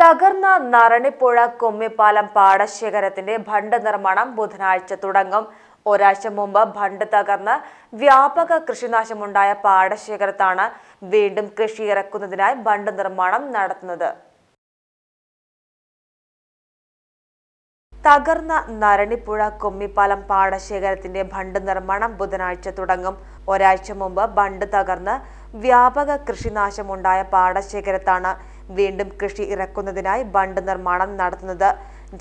തകർന്ന നറണിപ്പുഴ കുമ്മിപ്പാലം പാടശേഖരത്തിന്റെ ഭണ്ട് നിർമ്മാണം ബുധനാഴ്ച തുടങ്ങും. ഒരാഴ്ച മുമ്പ് ഭണ്ട് തകർന്ന് വ്യാപക കൃഷിനാശമുണ്ടായ പാടശേഖരത്താണ് വീണ്ടും കൃഷി ഇറക്കുന്നതിനായി ഭണ്ട് നിർമ്മാണം നടത്തുന്നത്. തകർന്ന നരണിപ്പുഴ കുമ്മിപ്പാലം പാടശേഖരത്തിന്റെ ബണ്ട് നിർമ്മാണം ബുധനാഴ്ച തുടങ്ങും. ഒരാഴ്ച മുമ്പ് ഭണ്ട് തകർന്ന് വ്യാപക കൃഷിനാശമുണ്ടായ പാടശേഖരത്താണ് വീണ്ടും കൃഷി ഇറക്കുന്നതിനായി ബണ്ട് നിർമ്മാണം നടത്തുന്നത്.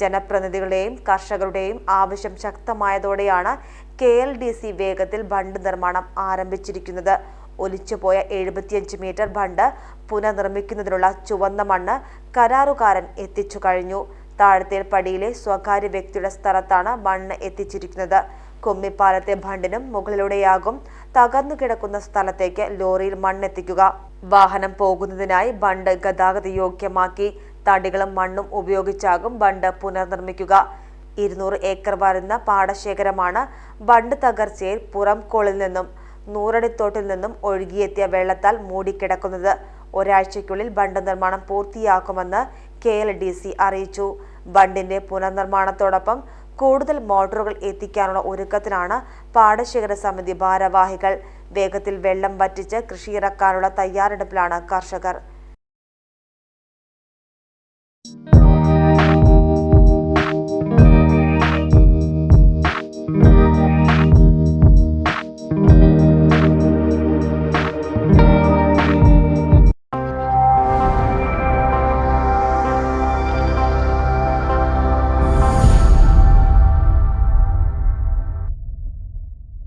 ജനപ്രതിനിധികളുടെയും കർഷകരുടെയും ആവശ്യം ശക്തമായതോടെയാണ് കെ എൽ ഡി സി വേഗത്തിൽ ബണ്ട് നിർമ്മാണം ആരംഭിച്ചിരിക്കുന്നത്. ഒലിച്ചുപോയ എഴുപത്തിയഞ്ച് മീറ്റർ ബണ്ട് പുനർനിർമ്മിക്കുന്നതിനുള്ള ചുവന്ന മണ്ണ് കരാറുകാരൻ എത്തിച്ചു കഴിഞ്ഞു. താഴത്തേൽപ്പടിയിലെ സ്വകാര്യ വ്യക്തിയുടെ സ്ഥലത്താണ് മണ്ണ് എത്തിച്ചിരിക്കുന്നത്. കുമ്മിപ്പാലത്തെ ബണ്ടിനും മുകളിലൂടെയാകും തകർന്നു കിടക്കുന്ന സ്ഥലത്തേക്ക് ലോറിയിൽ മണ്ണെത്തിക്കുക. വാഹനം പോകുന്നതിനായി ബണ്ട് ഗതാഗത യോഗ്യമാക്കി തടികളും മണ്ണും ഉപയോഗിച്ചാകും ബണ്ട് പുനർനിർമ്മിക്കുക. ഇരുന്നൂറ് ഏക്കർ വരുന്ന പാടശേഖരമാണ് ബണ്ട് തകർച്ചയിൽ പുറംകോളിൽ നിന്നും നൂറടിത്തോട്ടിൽ നിന്നും ഒഴുകിയെത്തിയ വെള്ളത്താൽ മൂടിക്കിടക്കുന്നത്. ഒരാഴ്ചയ്ക്കുള്ളിൽ ബണ്ട് നിർമ്മാണം പൂർത്തിയാക്കുമെന്ന് കെ എൽ ഡി സി അറിയിച്ചു. ബണ്ടിന്റെ പുനർനിർമ്മാണത്തോടൊപ്പം കൂടുതൽ മോട്ടോറുകൾ എത്തിക്കാനുള്ള ഒരുക്കത്തിലാണ് പാടശേഖര സമിതി ഭാരവാഹികൾ. വേഗത്തിൽ വെള്ളം വറ്റിച്ച് കൃഷിയിറക്കാനുള്ള തയ്യാറെടുപ്പിലാണ് കർഷകർ.